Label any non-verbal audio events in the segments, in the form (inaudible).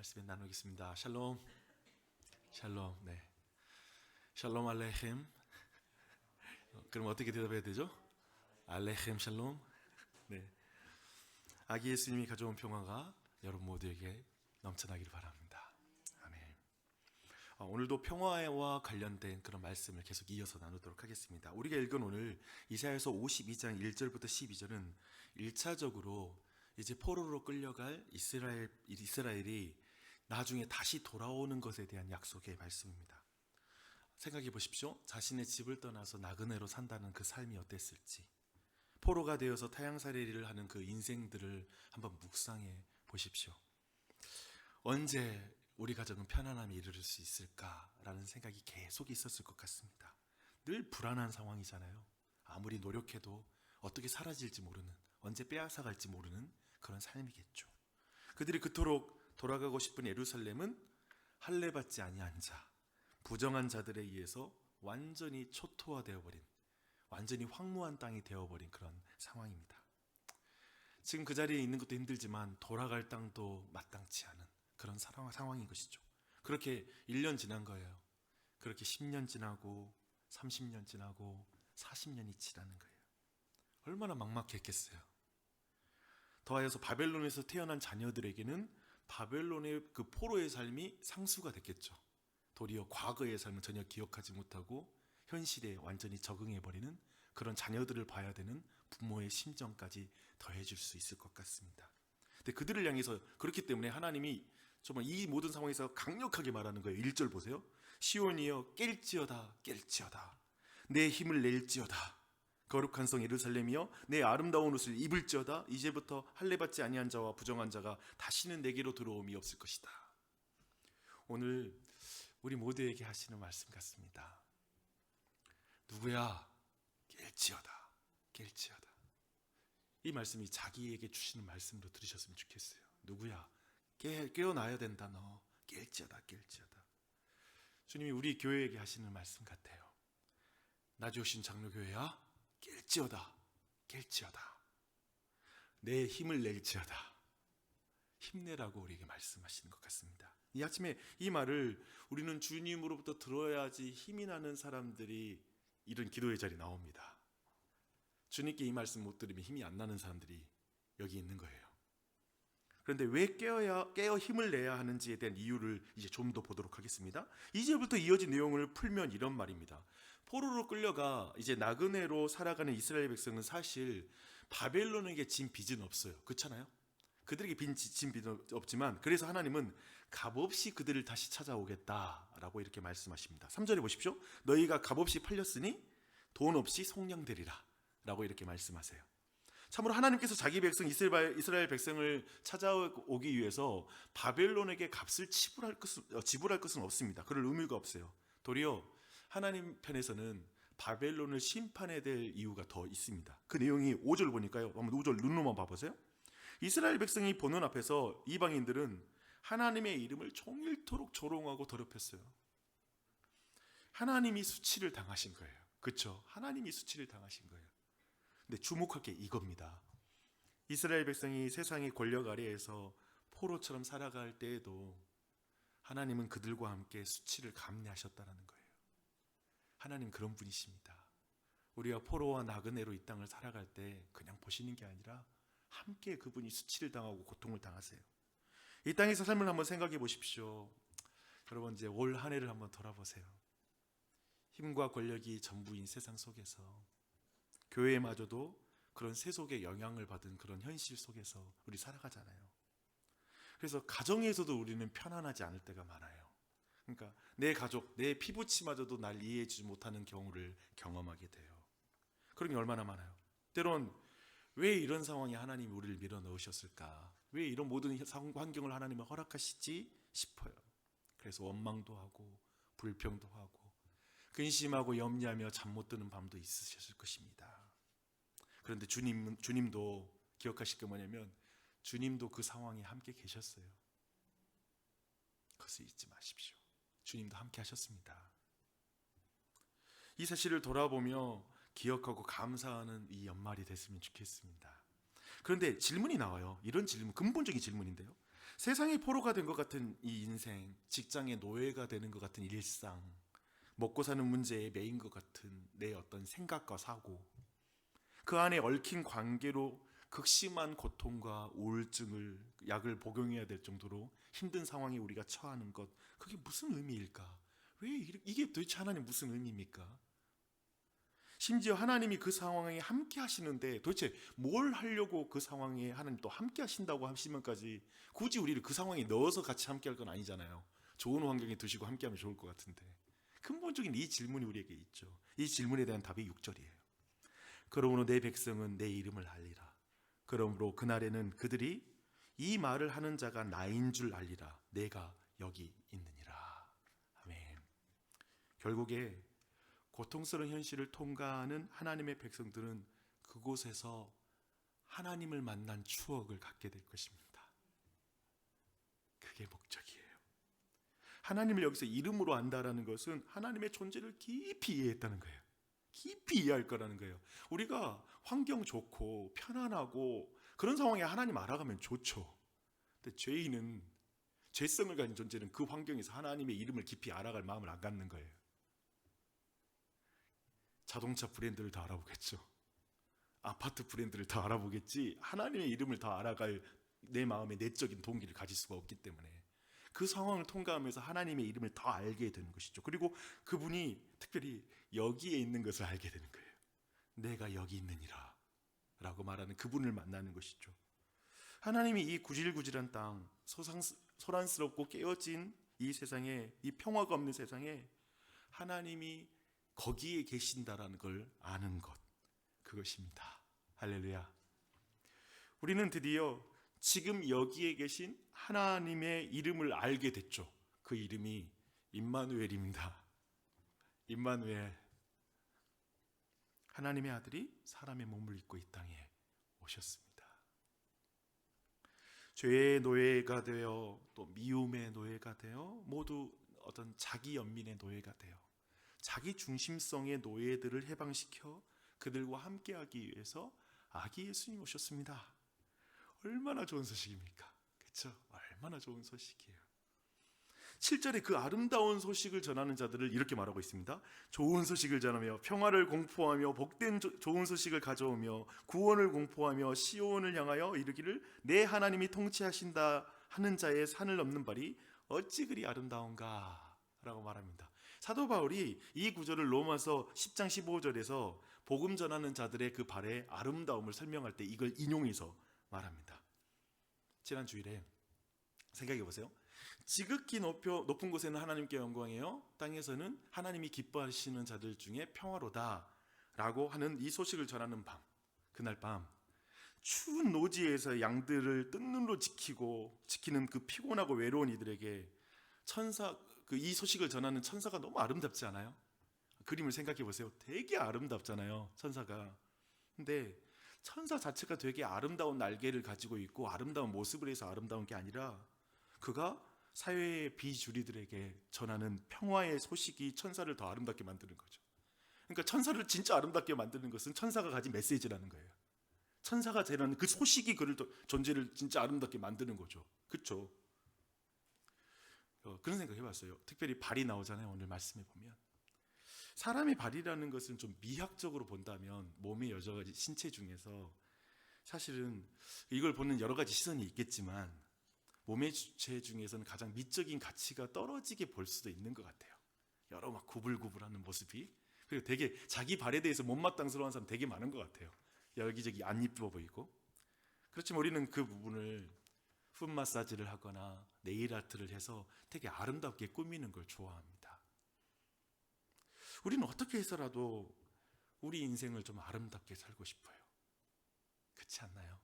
말씀에 나누겠습니다. 샬롬, 샬롬, 네, 샬롬 알레헴. 어, 그럼 어떻게 대답해야 되죠? 알레헴 샬롬. 네, 아기 예수님이 가져온 평화가 여러분 모두에게 넘쳐나기를 바랍니다. 아멘. 어, 오늘도 평화와 관련된 그런 말씀을 계속 이어서 나누도록 하겠습니다. 우리가 읽은 오늘 이사야서 52장 1절부터 12절은 1차적으로 이제 포로로 끌려갈 이스라엘 이스라엘이 나중에 다시 돌아오는 것에 대한 약속의 말씀입니다. 생각해 보십시오. 자신의 집을 떠나서 나그네로 산다는 그 삶이 어땠을지. 포로가 되어서 타향살이를 하는 그 인생들을 한번 묵상해 보십시오. 언제 우리 가정은 편안함에 이르를 수 있을까라는 생각이 계속 있었을 것 같습니다. 늘 불안한 상황이잖아요. 아무리 노력해도 어떻게 사라질지 모르는, 언제 빼앗아 갈지 모르는 그런 삶이겠죠. 그들이 그토록 돌아가고 싶은 예루살렘은 할례 받지 아니한 자, 부정한 자들에 의해서 완전히 초토화되어 버린, 완전히 황무한 땅이 되어 버린 그런 상황입니다. 지금 그 자리에 있는 것도 힘들지만 돌아갈 땅도 마땅치 않은 그런 상황, 상황인 것이죠. 그렇게 1년 지난 거예요. 그렇게 10년 지나고 30년 지나고 40년이 지나는 거예요. 얼마나 막막했겠어요. 더하여서 바벨론에서 태어난 자녀들에게는 바벨론의 그 포로의 삶이 상수가 됐겠죠. 도리어 과거의 삶을 전혀 기억하지 못하고 현실에 완전히 적응해 버리는 그런 자녀들을 봐야 되는 부모의 심정까지 더해줄 수 있을 것 같습니다. 근데 그들을 향해서 그렇기 때문에 하나님이 정말 이 모든 상황에서 강력하게 말하는 거예요. 1절 보세요. 시온이여 깰지어다 깰지어다 내 힘을 낼지어다 거룩한 성 예루살렘이여 내 아름다운 옷을 입을지어다 이제부터 할례 받지 아니한 자와 부정한 자가 다시는 내게로 들어옴이 없을 것이다. 오늘 우리 모두에게 하시는 말씀 같습니다. 누구야 깰지어다 깰지어다 이 말씀이 자기에게 주시는 말씀으로 들으셨으면 좋겠어요. 누구야 깨, 깨어나야 된다 너 깰지어다 깰지어다 주님이 우리 교회에게 하시는 말씀 같아요. 나 주신 장로교회야 깰지어다 깰지어다 내 힘을 낼지어다 힘내라고 우리에게 말씀하시는 것 같습니다. 이 아침에 이 말을 우리는 주님으로부터 들어야지 힘이 나는 사람들이 이런 기도의 자리 나옵니다. 주님께 이 말씀 못 들으면 힘이 안 나는 사람들이 여기 있는 거예요. 그런데 왜 깨어야 깨어 힘을 내야 하는지에 대한 이유를 이제 좀 더 보도록 하겠습니다. 이제부터 이어진 내용을 풀면 이런 말입니다. 포로로 끌려가 이제 나그네로 살아가는 이스라엘 백성은 사실 바벨론에게 진 빚은 없어요. 그렇잖아요? 그들에게 빈진 빚은 없지만 그래서 하나님은 값없이 그들을 다시 찾아오겠다라고 이렇게 말씀하십니다. 3절에 보십시오. 너희가 값없이 팔렸으니 돈 없이 속량되리라 라고 이렇게 말씀하세요. 참으로 하나님께서 자기 백성 이스라엘, 백성을 찾아오기 위해서 바벨론에게 값을 지불할 것은, 어, 지불할 것은 없습니다. 그럴 의무가 없어요. 도리어 하나님 편에서는 바벨론을 심판해야 될 이유가 더 있습니다. 그 내용이 5절 보니까요. 한번 5절 눈로만 봐보세요. 이스라엘 백성이 보는 앞에서 이방인들은 하나님의 이름을 종일토록 조롱하고 더럽혔어요. 하나님이 수치를 당하신 거예요. 그렇죠? 하나님이 수치를 당하신 거예요. 근데 주목할 게 이겁니다. 이스라엘 백성이 세상의 권력 아래에서 포로처럼 살아갈 때에도 하나님은 그들과 함께 수치를 감내하셨다는 거예요. 하나님 그런 분이십니다. 우리가 포로와 나그네로 이 땅을 살아갈 때 그냥 보시는 게 아니라 함께 그분이 수치를 당하고 고통을 당하세요. 이 땅에서 삶을 한번 생각해 보십시오. 여러분 이제 올 한 해를 한번 돌아보세요. 힘과 권력이 전부인 세상 속에서 교회마저도 그런 세속의 영향을 받은 그런 현실 속에서 우리 살아가잖아요. 그래서 가정에서도 우리는 편안하지 않을 때가 많아요. 그러니까 내 가족, 내 피부치마저도 날 이해해주지 못하는 경우를 경험하게 돼요. 그런 게 얼마나 많아요. 때론 왜 이런 상황에 하나님이 우리를 밀어 넣으셨을까? 왜 이런 모든 환경을 하나님은 허락하시지 싶어요. 그래서 원망도 하고 불평도 하고 근심하고 염려하며 잠 못 드는 밤도 있으셨을 것입니다. 그런데 주님 주님도 기억하실 게 뭐냐면 주님도 그 상황에 함께 계셨어요. 그것을 잊지 마십시오. 주님도 함께 하셨습니다. 이 사실을 돌아보며 기억하고 감사하는 이 연말이 됐으면 좋겠습니다. 그런데 질문이 나와요. 이런 질문, 근본적인 질문인데요. 세상의 포로가 된 것 같은 이 인생, 직장의 노예가 되는 것 같은 일상, 먹고 사는 문제에 매인 것 같은 내 어떤 생각과 사고, 그 안에 얽힌 관계로 극심한 고통과 우울증을 약을 복용해야 될 정도로 힘든 상황에 우리가 처하는 것, 그게 무슨 의미일까? 왜 이게 도대체 하나님 무슨 의미입니까? 심지어 하나님이 그 상황에 함께 하시는데 도대체 뭘 하려고 그 상황에 하나님 또 함께 하신다고 하시면까지 굳이 우리를 그 상황에 넣어서 같이 함께 할 건 아니잖아요. 좋은 환경에 두시고 함께 하면 좋을 것 같은데. 근본적인 이 질문이 우리에게 있죠. 이 질문에 대한 답이 6절이에요. 그러므로 내 백성은 내 이름을 알리라. 그러므로 그날에는 그들이 이 말을 하는 자가 나인 줄 알리라. 내가 여기 있느니라. 아멘. 결국에 고통스러운 현실을 통과하는 하나님의 백성들은 그곳에서 하나님을 만난 추억을 갖게 될 것입니다. 그게 목적이에요. 하나님을 여기서 이름으로 안다라는 것은 하나님의 존재를 깊이 이해했다는 거예요. 깊이 이해할 거라는 거예요. 우리가 환경 좋고 편안하고 그런 상황에 하나님 알아가면 좋죠. 근데 죄인은 죄성을 가진 존재는 그 환경에서 하나님의 이름을 깊이 알아갈 마음을 안 갖는 거예요. 자동차 브랜드를 더 알아보겠죠. 아파트 브랜드를 더 알아보겠지. 하나님의 이름을 더 알아갈 내 마음의 내적인 동기를 가질 수가 없기 때문에 그 상황을 통과하면서 하나님의 이름을 더 알게 되는 것이죠. 그리고 그분이 특별히 여기에 있는 것을 알게 되는 거예요. 내가 여기 있느니라. 라고 말하는 그분을 만나는 것이죠. 하나님이 이 구질구질한 땅, 소상, 소란스럽고 깨어진 이 세상에, 이 평화가 없는 세상에 하나님이 거기에 계신다라는 걸 아는 것. 그것입니다. 할렐루야. 우리는 드디어 지금 여기에 계신 하나님의 이름을 알게 됐죠. 그 이름이 임마누엘입니다. 임마누엘. 하나님의 아들이 사람의 몸을 입고 이 땅에 오셨습니다. 죄의 노예가 되어 또 미움의 노예가 되어 모두 어떤 자기 연민의 노예가 되어 자기 중심성의 노예들을 해방시켜 그들과 함께하기 위해서 아기 예수님 오셨습니다. 얼마나 좋은 소식입니까? 그렇죠? 얼마나 좋은 소식이에요. 7절에 그 아름다운 소식을 전하는 자들을 이렇게 말하고 있습니다. 좋은 소식을 전하며 평화를 공포하며 복된 조- 좋은 소식을 가져오며 구원을 공포하며 시온을 향하여 이르기를 내 하나님이 통치하신다 하는 자의 산을 넘는 발이 어찌 그리 아름다운가 라고 말합니다. 사도 바울이 이 구절을 로마서 10장 15절에서 복음 전하는 자들의 그 발의 아름다움을 설명할 때 이걸 인용해서 말합니다. 지난 주일에 생각해 보세요. 지극히 높여, 높은 곳에는 하나님께 영광이요 땅에서는 하나님이 기뻐하시는 자들 중에 평화로다라고 하는 이 소식을 전하는 밤 그날 밤 추운 노지에서 양들을 뜬 눈으로 지키고 지키는 그 피곤하고 외로운 이들에게 천사 그 이 소식을 전하는 천사가 너무 아름답지 않아요? 그림을 생각해 보세요. 되게 아름답잖아요. 천사가. 근데 천사 자체가 되게 아름다운 날개를 가지고 있고 아름다운 모습을 해서 아름다운 게 아니라 그가 사회의 비주리들에게 전하는 평화의 소식이 천사를 더 아름답게 만드는 거죠. 그러니까 천사를 진짜 아름답게 만드는 것은 천사가 가진 메시지라는 거예요. 천사가 되는 그 소식이 그를 더- 존재를 진짜 아름답게 만드는 거죠. 그렇죠? 어, 그런 생각 해봤어요. 특별히 발이 나오잖아요. 오늘 말씀해 보면 사람의 발이라는 것은 좀 미학적으로 본다면 몸의 여러 가지 신체 중에서 사실은 이걸 보는 여러 가지 시선이 있겠지만 몸의 주체 중에서는 가장 미적인 가치가 떨어지게 볼 수도 있는 것 같아요. 여러 막 구불구불하는 모습이 그리고 되게 자기 발에 대해서 못마땅스러운 사람 되게 많은 것 같아요. 여기저기 안 이뻐 보이고 그렇지만 우리는 그 부분을 풋 마사지를 하거나 네일 아트를 해서 되게 아름답게 꾸미는 걸 좋아합니다. 우리는 어떻게 해서라도 우리 인생을 좀 아름답게 살고 싶어요. 그렇지 않나요?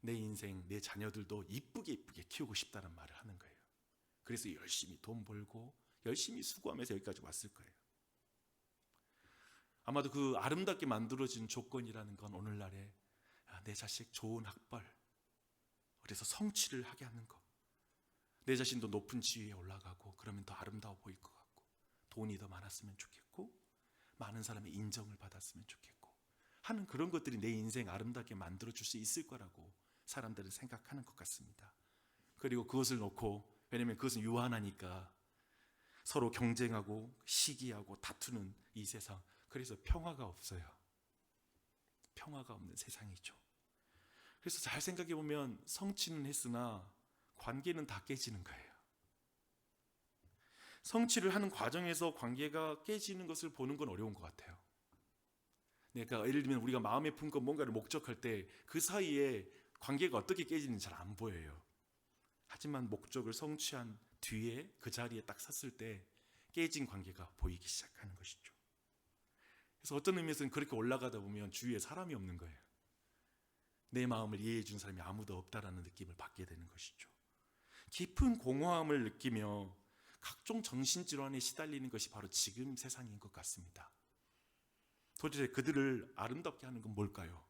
내 인생, 내 자녀들도 이쁘게 이쁘게 키우고 싶다는 말을 하는 거예요. 그래서 열심히 돈 벌고 열심히 수고하면서 여기까지 왔을 거예요. 아마도 그 아름답게 만들어진 조건이라는 건 오늘날에 아, 내 자식 좋은 학벌, 그래서 성취를 하게 하는 것. 내 자신도 높은 지위에 올라가고 그러면 더 아름다워 보일 것 돈이 더 많았으면 좋겠고 많은 사람의 인정을 받았으면 좋겠고 하는 그런 것들이 내 인생 아름답게 만들어 줄 수 있을 거라고 사람들은 생각하는 것 같습니다. 그리고 그것을 놓고 왜냐면 그것은 유한하니까 서로 경쟁하고 시기하고 다투는 이 세상. 그래서 평화가 없어요. 평화가 없는 세상이죠. 그래서 잘 생각해 보면 성취는 했으나 관계는 다 깨지는 거예요. 성취를 하는 과정에서 관계가 깨지는 것을 보는 건 어려운 것 같아요. 그러니까 예를 들면 우리가 마음에 품고 뭔가를 목적할 때 그 사이에 관계가 어떻게 깨지는지 잘 안 보여요. 하지만 목적을 성취한 뒤에 그 자리에 딱 섰을 때 깨진 관계가 보이기 시작하는 것이죠. 그래서 어떤 의미에서는 그렇게 올라가다 보면 주위에 사람이 없는 거예요. 내 마음을 이해해 준 사람이 아무도 없다라는 느낌을 받게 되는 것이죠. 깊은 공허함을 느끼며 각종 정신질환에 시달리는 것이 바로 지금 세상인 것 같습니다. 도대체 그들을 아름답게 하는 건 뭘까요?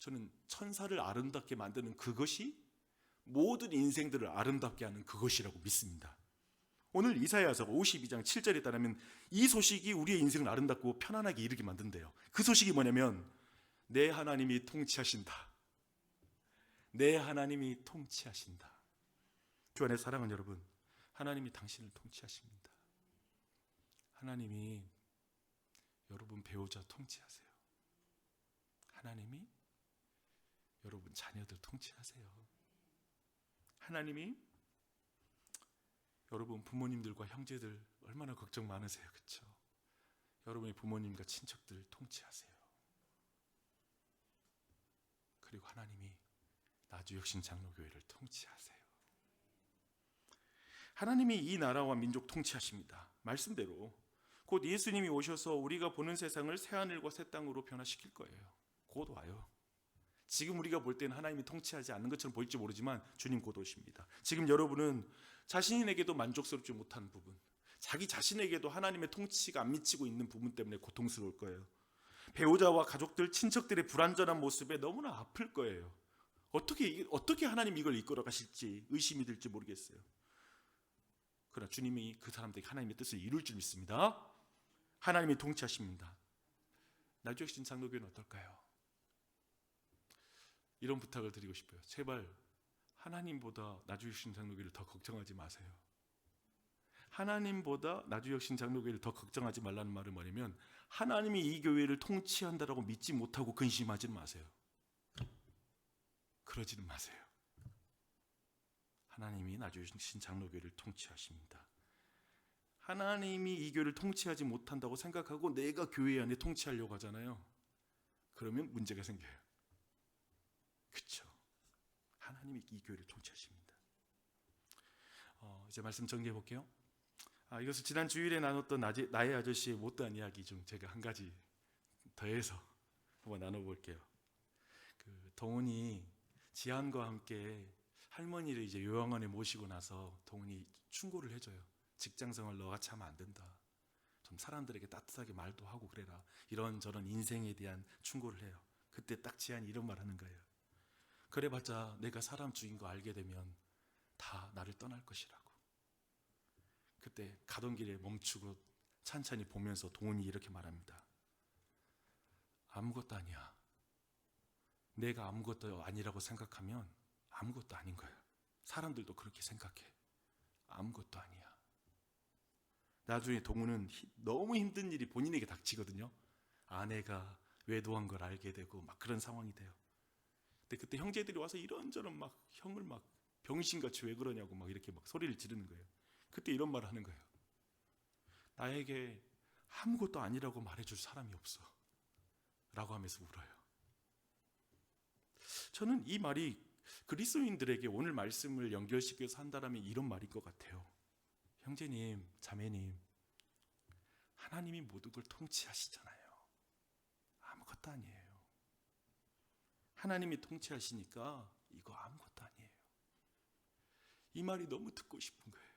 저는 천사를 아름답게 만드는 그것이 모든 인생들을 아름답게 하는 그것이라고 믿습니다. 오늘 이사야서가 52장 7절에 따르면 이 소식이 우리의 인생을 아름답고 편안하게 이르게 만든대요. 그 소식이 뭐냐면 내 하나님이 통치하신다. 내 하나님이 통치하신다. 교환의 사랑하는 여러분, 하나님이 당신을 통치하십니다. 하나님이 여러분 배우자 통치하세요. 하나님이 여러분 자녀들 통치하세요. 하나님이 여러분 부모님들과 형제들 얼마나 걱정 많으세요. 그렇죠? 여러분의 부모님과 친척들 통치하세요. 그리고 하나님이 나주 혁신 장로교회를 통치하세요. 하나님이 이 나라와 민족 통치하십니다. 말씀대로 곧 예수님이 오셔서 우리가 보는 세상을 새 하늘과 새 땅으로 변화시킬 거예요. 곧 와요. 지금 우리가 볼 때는 하나님이 통치하지 않는 것처럼 보일지 모르지만 주님 곧 오십니다. 지금 여러분은 자신에게도 만족스럽지 못한 부분, 자기 자신에게도 하나님의 통치가 안 미치고 있는 부분 때문에 고통스러울 거예요. 배우자와 가족들, 친척들의 불완전한 모습에 너무나 아플 거예요. 어떻게 어떻게 하나님 이걸 이끌어 가실지 의심이 들지 모르겠어요. 그러나 주님이 그 사람들에게 하나님의 뜻을 이룰 줄 믿습니다. 하나님이 통치하십니다. 나주혁신 장로교는 어떨까요? 이런 부탁을 드리고 싶어요. 제발 하나님보다 나주혁신 장로교를 더 걱정하지 마세요. 하나님보다 나주혁 신 장로교를 더 걱정하지 말라는 말은 뭐냐면 하나님이 이 교회를 통치한다라고 믿지 못하고 근심하지는 마세요. 그러지는 마세요. 하나님이 나주혁신 장로교를 통치하십니다. 하나님이 이 교회를 통치하지 못한다고 생각하고 내가 교회 안에 통치하려고 하잖아요. 그러면 문제가 생겨요. 그렇죠. 하나님이 이 교회를 통치하십니다. 어, 이제 말씀 정리해 볼게요. 아, 이것을 지난 주일에 나눴던 나지, 나의 아저씨의 못다한 이야기 좀 제가 한 가지 더해서 한번 나눠볼게요. 그 동훈이 지한과 함께 할머니를 이제 요양원에 모시고 나서 동훈이 충고를 해줘요. 직장생활 너같이 하면 안 된다. 좀 사람들에게 따뜻하게 말도 하고 그래라. 이런 저런 인생에 대한 충고를 해요. 그때 딱 지한이 이런 말 하는 거예요. 그래봤자 내가 사람 죽인 거 알게 되면 다 나를 떠날 것이라고. 그때 가던 길에 멈추고 찬찬히 보면서 동훈이 이렇게 말합니다. 아무것도 아니야. 내가 아무것도 아니라고 생각하면 아무것도 아닌 거야. 사람들도 그렇게 생각해. 아무것도 아니야. 나중에 히- 너무 힘든 일이 본인에게 닥치거든요. 아내가 외도한 걸 알게 되고 막 그런 상황이 돼요. 근데 그때 형제들이 와서 이런저런 막 형을 막 병신같이 왜 그러냐고 막 이렇게 막 소리를 지르는 거예요. 그때 이런 말을 하는 거예요. 나에게 아무것도 아니라고 말해줄 사람이 없어. 라고 하면서 울어요. 저는 이 말이 그리스도인들에게 오늘 말씀을 연결시켜서 한다라면 이런 말인 것 같아요. 형제님, 자매님, 하나님이 모든 걸 통치하시잖아요. 아무것도 아니에요. 하나님이 통치하시니까 이거 아무것도 아니에요. 이 말이 너무 듣고 싶은 거예요.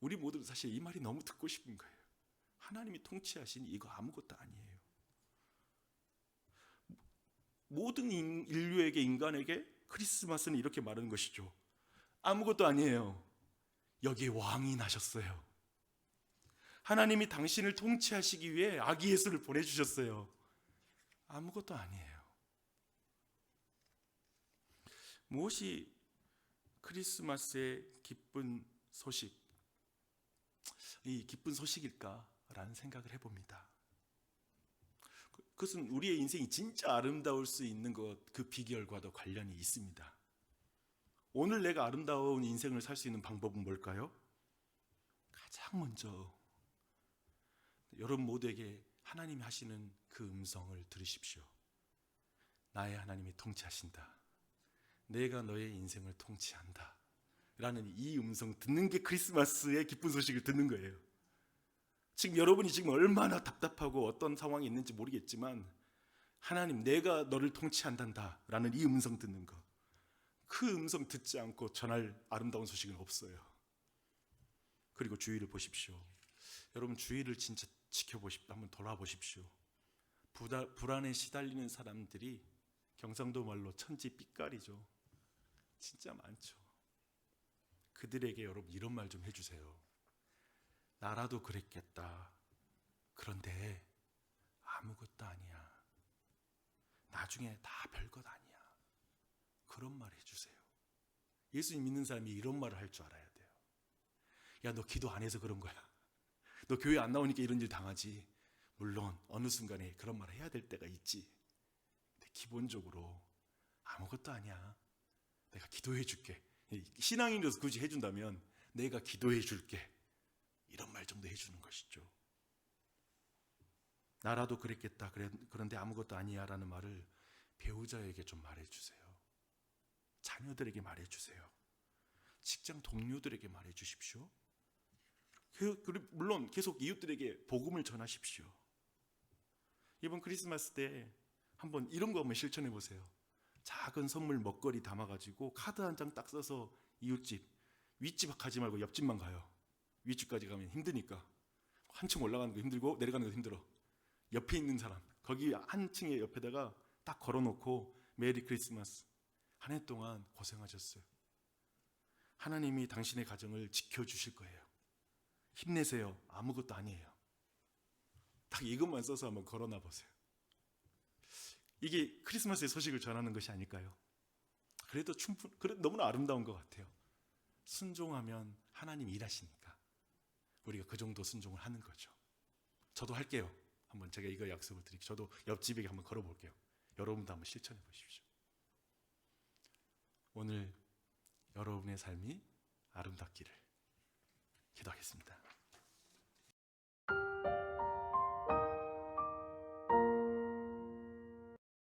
우리 모두는 사실 이 말이 너무 듣고 싶은 거예요. 하나님이 통치하시니 이거 아무것도 아니에요. 모든 인- 인류에게 인간에게 크리스마스는 이렇게 말하는 것이죠. 아무것도 아니에요. 여기 왕이 나셨어요. 하나님이 당신을 통치하시기 위해 아기 예수를 보내주셨어요. 아무것도 아니에요. 무엇이 크리스마스의 기쁜 소식, 이 기쁜 소식일까라는 생각을 해봅니다. 그- 그것은 우리의 인생이 진짜 아름다울 수 있는 것, 그 비결과도 관련이 있습니다. 오늘 내가 아름다운 인생을 살 수 있는 방법은 뭘까요? 가장 먼저 여러분 모두에게 하나님이 하시는 그 음성을 들으십시오. 나의 하나님이 통치하신다. 내가 너의 인생을 통치한다. 라는 이 음성 듣는 게 크리스마스의 기쁜 소식을 듣는 거예요. 지금 여러분이 지금 얼마나 답답하고 어떤 상황이 있는지 모르겠지만 하나님 내가 너를 통치한단다 라는 이 음성 듣는 거. 그 음성 듣지 않고 전할 아름다운 소식은 없어요. 그리고 주위를 보십시오. 여러분 주위를 진짜 지켜보십 한번 돌아보십시오. 부다, 불안에 시달리는 사람들이 경상도 말로 천지 삐까리죠. 진짜 많죠. 그들에게 여러분 이런 말 좀 해주세요. 나라도 그랬겠다. 그런데 아무것도 아니야. 나중에 다 별것 아니야. 그런 말 해주세요. 예수님 믿는 사람이 이런 말을 할 줄 알아야 돼요. 야, 너 기도 안 해서 그런 거야. (laughs) 너 교회 안 나오니까 이런 일 당하지. 물론 어느 순간에 그런 말 해야 될 때가 있지. 근데 기본적으로 아무것도 아니야. 내가 기도해 줄게. 신앙인으로서 굳이 해준다면 내가 기도해 줄게. 이런 말 정도 해주는 것이죠. 나라도 그랬겠다. 그런데 아무것도 아니야. 라는 말을 배우자에게 좀 말해주세요. 자녀들에게 말해주세요. 직장 동료들에게 말해주십시오. 그- 물론 계속 이웃들에게 복음을 전하십시오. 이번 크리스마스 때 한번 이런 거 한번 실천해 보세요. 작은 선물 먹거리 담아가지고 카드 한 장 딱 써서 이웃집 윗집 가지 말고 옆집만 가요. 윗집까지 가면 힘드니까 한층 올라가는 거 힘들고 내려가는 거 힘들어. 옆에 있는 사람 거기 한 층의 옆에다가 딱 걸어놓고 메리 크리스마스 한 해 동안 고생하셨어요. 하나님이 당신의 가정을 지켜주실 거예요. 힘내세요. 아무것도 아니에요. 딱 이것만 써서 한번 걸어놔 보세요. 이게 크리스마스의 소식을 전하는 것이 아닐까요? 그래도 충분, 그래 너무나 아름다운 것 같아요. 순종하면 하나님 일하시니까 우리가 그 정도 순종을 하는 거죠. 저도 할게요. 한번 제가 이거 약속을 드릴게요. 저도 옆집에게 한번 걸어볼게요. 여러분도 한번 실천해 보십시오. 오늘 여러분의 삶이 아름답기를 기도하겠습니다.